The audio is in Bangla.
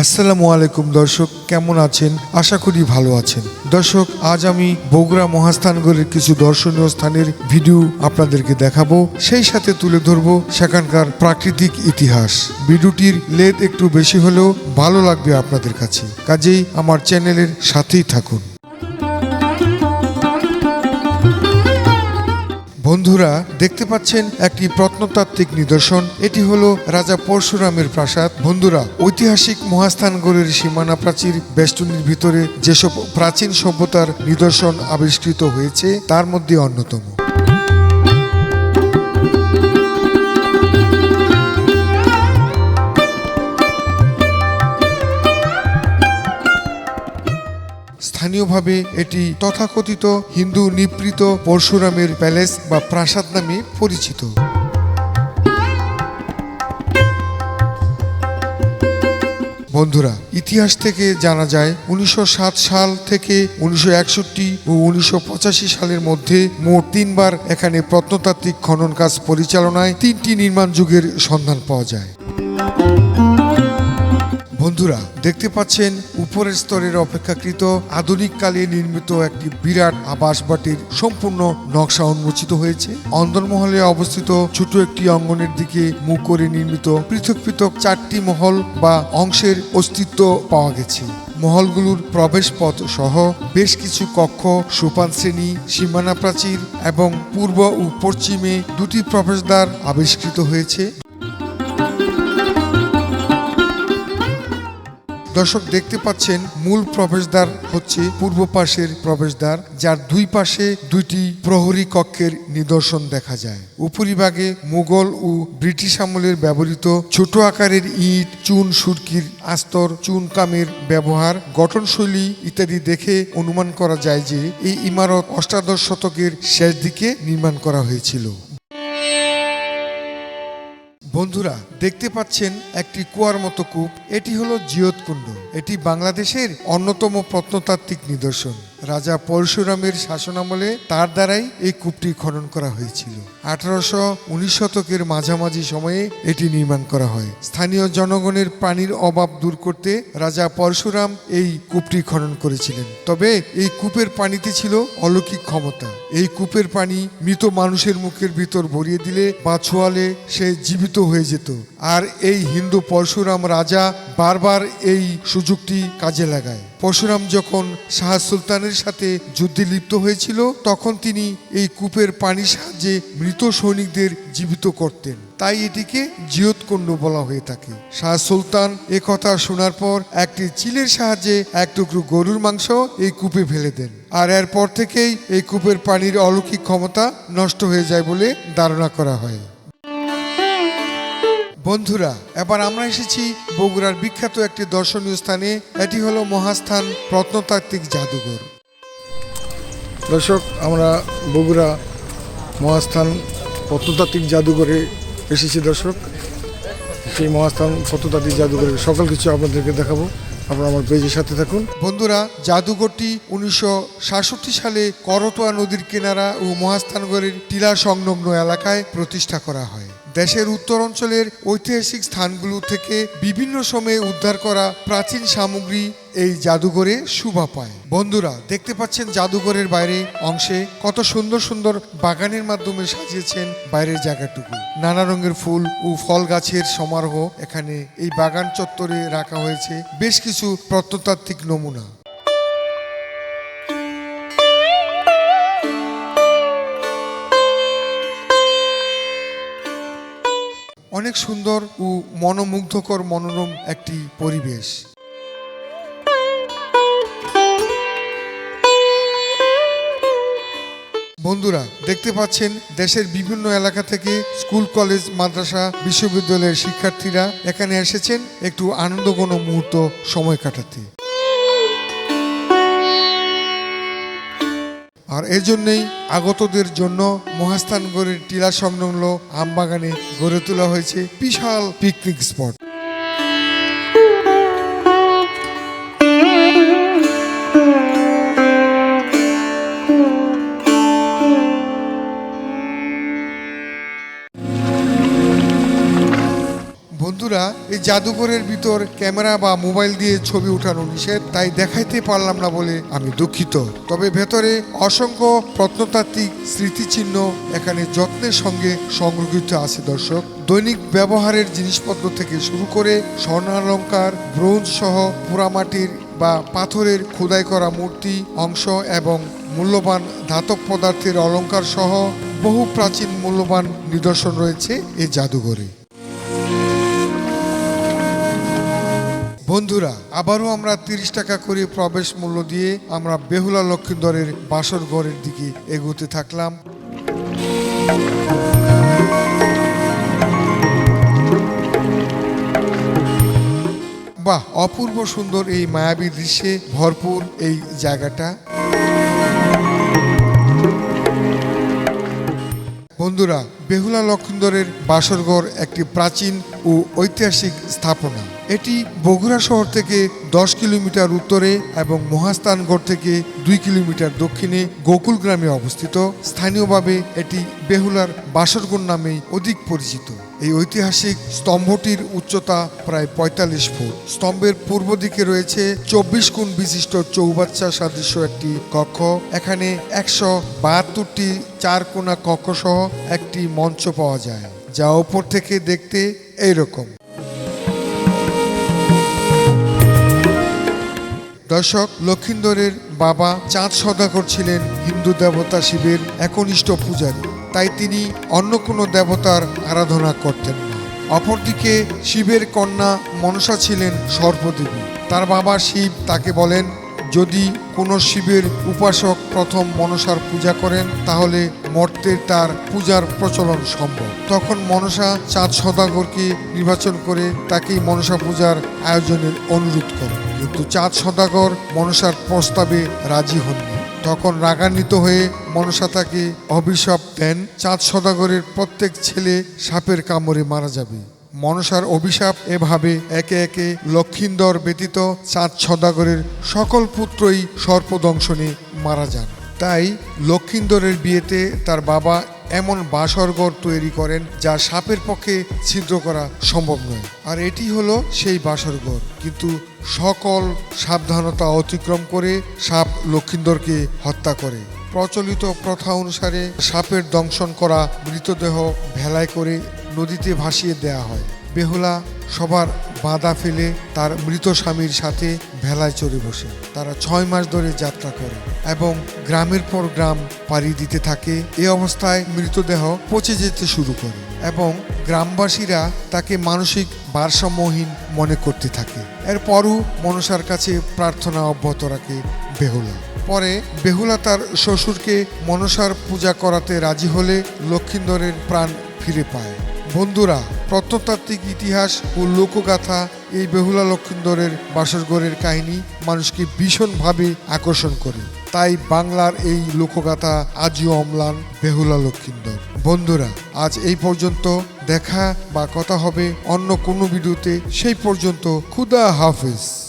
আসসালামু আলাইকুম দর্শক, কেমন আছেন? আশা করি ভালো আছেন। দর্শক, আজ আমি বগুড়া মহাস্থানগড়ের কিছু দর্শনীয় স্থানের ভিডিও আপনাদেরকে দেখাবো। সেই সাথে তুলে ধরবো সেখানকার প্রাকৃতিক ইতিহাস। ভিডিওটির লেদ একটু বেশি হলেও ভালো লাগবে আপনাদের কাছে। কাজেই আমার চ্যানেলের সাথেই থাকুন। বন্ধুরা দেখতে পাচ্ছেন একটি প্রত্নতাত্ত্বিক নিদর্শন। এটি হলো রাজা পরশুরামের প্রাসাদ। বন্ধুরা, ঐতিহাসিক মহাস্থানগড়ের সীমানা প্রাচীর বেষ্টনীর ভিতরে যেসব প্রাচীন সভ্যতার নিদর্শন আবিষ্কৃত হয়েছে, তার মধ্যে অন্যতম। স্থানীয়ভাবে এটি তথাকথিত হিন্দু নিপৃত পরশুরামের প্যালেস বা প্রাসাদ নামে পরিচিত। বন্ধুরা, ইতিহাস থেকে জানা যায়, উনিশশো সাত সাল থেকে উনিশশো একষট্টি ও উনিশশো পঁচাশি সালের মধ্যে মোট তিনবার এখানে প্রত্নতাত্ত্বিক খনন কাজ পরিচালনায় তিনটি নির্মাণ যুগের সন্ধান পাওয়া যায়। বন্ধুরা, দেখতে পাচ্ছেন, উপরের স্তরের অপেক্ষাকৃত আধুনিক কালে নির্মিত একটি বিরাট আবাস বাটির সম্পূর্ণ নকশা উন্মোচিত হয়েছে। অন্দরমহলে অবস্থিত ছোট একটি অঙ্গনের দিকে মুখ করে নির্মিত পৃথক পৃথক চারটি মহল বা অংশের অস্তিত্ব পাওয়া গেছে। মহলগুলোর প্রবেশ পথ সহ বেশ কিছু কক্ষ, সোপান শ্রেণি, সীমানা প্রাচীর এবং পূর্ব ও পশ্চিমে দুটি প্রবেশদ্বার আবিষ্কৃত হয়েছে। দর্শক দেখতে পাচ্ছেন, মূল প্রবেশদ্বার হচ্ছে পূর্ব পাশের প্রবেশদ্বার, যার দুই পাশে দুইটি প্রহরী কক্ষের নিদর্শন দেখা যায়। উপরিভাগে মুঘল ও ব্রিটিশ আমলের ব্যবহৃত ছোট আকারের ইট, চুন, সুরকির আস্তর, চুন কামের ব্যবহার, গঠনশৈলী ইত্যাদি দেখে অনুমান করা যায় যে এই ইমারত অষ্টাদশ শতকের শেষ দিকে নির্মাণ করা হয়েছিল। বন্ধুরা, দেখতে পাচ্ছেন একটি কুয়ার মতো কূপ। এটি হলো জিয়তকুণ্ড এটি বাংলাদেশের অন্যতম প্রত্নতাত্ত্বিক নিদর্শন। রাজা পরশুরামের শাসনামলে তার দ্বারাই এই কূপটি খনন করা হয়েছিল। আঠারোশো উনিশ শতকের মাঝামাঝি সময়ে এটি নির্মাণ করা হয়। স্থানীয় জনগণের পানির অভাব দূর করতে রাজা পরশুরাম এই কূপটি খনন করেছিলেন। তবে এই কূপের পানিতে ছিল অলৌকিক ক্ষমতা। এই কূপের পানি মৃত মানুষের মুখের ভিতর ভরিয়ে দিলে বা ছোয়ালে সে জীবিত হয়ে যেত। আর এই হিন্দু পরশুরাম রাজা বারবার এই সুযোগটি কাজে লাগায়। পরশুরাম যখন শাহ সুলতানের সাথে যুদ্ধে লিপ্ত হয়েছিল, তখন তিনি এই কূপের পানির সাহায্যে মৃত সৈনিকদের জীবিত করতেন। তাই এটিকে জিয়তকুণ্ড বলা হয়ে থাকে। শাহ সুলতান এ কথা শোনার পর একটি চিলের সাহায্যে এক টুকরো গরুর মাংস এই কূপে ফেলে দেন আর এরপর থেকেই এই কূপের পানির অলৌকিক ক্ষমতা নষ্ট হয়ে যায় বলে ধারণা করা হয়। বন্ধুরা এবার আমরা এসেছি বগুড়ার বিখ্যাত একটি দর্শনীয় স্থানে। এটি হলো মহাস্থান প্রত্নতাত্ত্বিক জাদুঘর। দর্শক আমরা বগুড়া মহাস্থান প্রত্নতাত্ত্বিক জাদুঘরে এসেছি দর্শক। সেই মহাস্থান প্রত্নতাত্ত্বিক জাদুঘরের সকল কিছু আপনাদেরকে দেখাবো। আপনারা আমার পেজের সাথে থাকুন। বন্ধুরা জাদুঘরটি উনিশশো সাতষট্টি সালে করতোয়া নদীর কিনারা ও মহাস্থানগড়ের টিলা সংলগ্ন এলাকায় প্রতিষ্ঠা করা হয়। দেশের উত্তর অঞ্চলের ঐতিহাসিক স্থানগুলো থেকে বিভিন্ন সময়ে উদ্ধার করা প্রাচীন সামগ্রী এই জাদুঘরে শোভা পায়। বন্ধুরা, দেখতে পাচ্ছেন জাদুঘরের বাইরে অংশে কত সুন্দর সুন্দর বাগানের মাধ্যমে সাজিয়েছেন বাইরের জায়গাটুকু। নানা রঙের ফুল ও ফল গাছের সমারোহ এখানে এই বাগান চত্বরে রাখা হয়েছে। বেশ কিছু প্রত্নতাত্ত্বিক নমুনা। অনেক সুন্দর ও মনোমুগ্ধকর মনোরম একটি পরিবেশ। বন্ধুরা, দেখতে পাচ্ছেন দেশের বিভিন্ন এলাকা থেকে স্কুল, কলেজ, মাদ্রাসা, বিশ্ববিদ্যালয়ের শিক্ষার্থীরা এখানে এসেছেন একটু আনন্দঘন মুহূর্ত সময় কাটাতে। আর এজন্যই আগতদের জন্য মহাস্থানগড়ের টিলা সংলগ্ন আমবাগানে গড়ে তোলা হয়েছে বিশাল পিকনিক স্পট বন্ধুরা, এই জাদুঘরের ভিতর ক্যামেরা বা মোবাইল দিয়ে ছবি উঠানো নিষেধ, তাই দেখাইতে পারলাম না বলে আমি দুঃখিত। তবে ভেতরে অসংখ্য প্রত্নতাত্ত্বিক স্মৃতিচিহ্ন এখানে যত্নের সঙ্গে সংরক্ষিত আছে, দর্শক। দৈনিক ব্যবহারের জিনিসপত্র থেকে শুরু করে স্বর্ণালঙ্কার, ব্রোঞ্জ সহ পোড়ামাটির বা পাথরের খোদাই করা মূর্তি, অংশ এবং মূল্যবান ধাতব পদার্থের অলংকার সহ বহু প্রাচীন মূল্যবান নিদর্শন রয়েছে এই জাদুঘরে। বন্ধুরা, আবারও আমরা তিরিশ টাকা করে প্রবেশ মূল্য দিয়ে আমরা বেহুলা লক্ষিন্দরের বাসর ঘরের দিকে এগোতে থাকলাম। বাহ, অপূর্ব সুন্দর এই মায়াবী দৃশ্যে ভরপুর এই জায়গাটা। বন্ধুরা, বেহুলা লক্ষিন্দরের বাসরঘর একটি প্রাচীন ও ঐতিহাসিক স্থাপনা। এটি বগুড়া শহর থেকে দশ কিলোমিটার উত্তরে এবং মহাস্থানগড় থেকে দুই কিলোমিটার দক্ষিণে গোকুল গ্রামে অবস্থিত। স্থানীয়ভাবে এটি বেহুলার বাসরগড় নামেই অধিক পরিচিত। এই ঐতিহাসিক স্তম্ভটির উচ্চতা প্রায় পঁয়তাল্লিশ ফুট। স্তম্ভের পূর্ব দিকে রয়েছে চব্বিশ কোণ বিশিষ্ট চৌবাচ্চা সাদৃশ্য একটি কক্ষ। এখানে একশো বাহাত্তরটি চার কোণা কক্ষ সহ একটি মঞ্চ পাওয়া যায়। যা ওপর থেকে দেখতে এইরকম। দর্শক, লক্ষিন্দরের বাবা চাঁদ সদাগর ছিলেন হিন্দু দেবতা শিবের একনিষ্ঠ পূজারী। তাই তিনি অন্য কোনো দেবতার আরাধনা করতেন না। অপরদিকে শিবের কন্যা মনসা ছিলেন সর্পদেবী। তার বাবা শিব তাকে বলেন যদি কোনো শিবের উপাসক প্রথম মনসার পূজা করেন, তাহলে মর্তের তার পূজার প্রচলন সম্ভব। তখন মনসা চাঁদ সদাগরকে নির্বাচন করে তাকেই মনসা পূজার আয়োজনের অনুরোধ করে। কিন্তু চাঁদ সদাগর মনসার প্রস্তাবে রাজি হননি। তখন রাগান্বিত হয়ে মনসা তাকে অভিশাপ দেন। চাঁদ সদাগরের প্রত্যেক ছেলে সাপের কামড়ে মারা যাবে। মনসার অভিশাপ এভাবে একে একে লক্ষিন্দর ব্যতীত চাঁদ সদাগরের সকল পুত্রই সর্পদংশনে মারা যান। তাই লক্ষিন্দরের বিয়েতে তার বাবা এমন বাসরঘর তৈরি করেন যা সাপের পক্ষে ছিদ্র করা সম্ভব নয়। আর এটি হলো সেই বাসরঘর। কিন্তু সকল সাবধানতা অতিক্রম করে সাপ লক্ষিন্দরকে হত্যা করে। প্রচলিত প্রথা অনুসারে সাপের দংশন করা মৃতদেহ ভেলায় করে নদীতে ভাসিয়ে দেয়া হয়। বেহুলা সবার বাধা ফেলে তার মৃত স্বামীর সাথে ভেলায় চড়ে বসে। তারা ছয় মাস ধরে যাত্রা করে এবং গ্রামের পর গ্রাম পাড়ি দিতে থাকে। এ অবস্থায় মৃতদেহ পচে যেতে শুরু করে এবং গ্রামবাসীরা তাকে মানসিক ভারসাম্যহীন মনে করতে থাকে। এরপরও মনসার কাছে প্রার্থনা অব্যাহত রাখে বেহুলা। পরে বেহুলা তার শ্বশুরকে মনসার পূজা করাতে রাজি হলে লক্ষিন্দরের প্রাণ ফিরে পায়। বন্ধুরা, প্রত্নতাত্ত্বিক ইতিহাস ও লোকগাথা এই বেহুলা লক্ষিন্দরের বাসরগড়ের কাহিনী মানুষকে ভীষণভাবে আকর্ষণ করে। তাই বাংলার এই লোকগাথা আজও অম্লান বেহুলা লক্ষিন্দর। বন্ধুরা, আজ এই পর্যন্ত দেখা বা কথা হবে অন্য কোনো ভিডিওতে। সেই পর্যন্ত খুদা হাফিজ।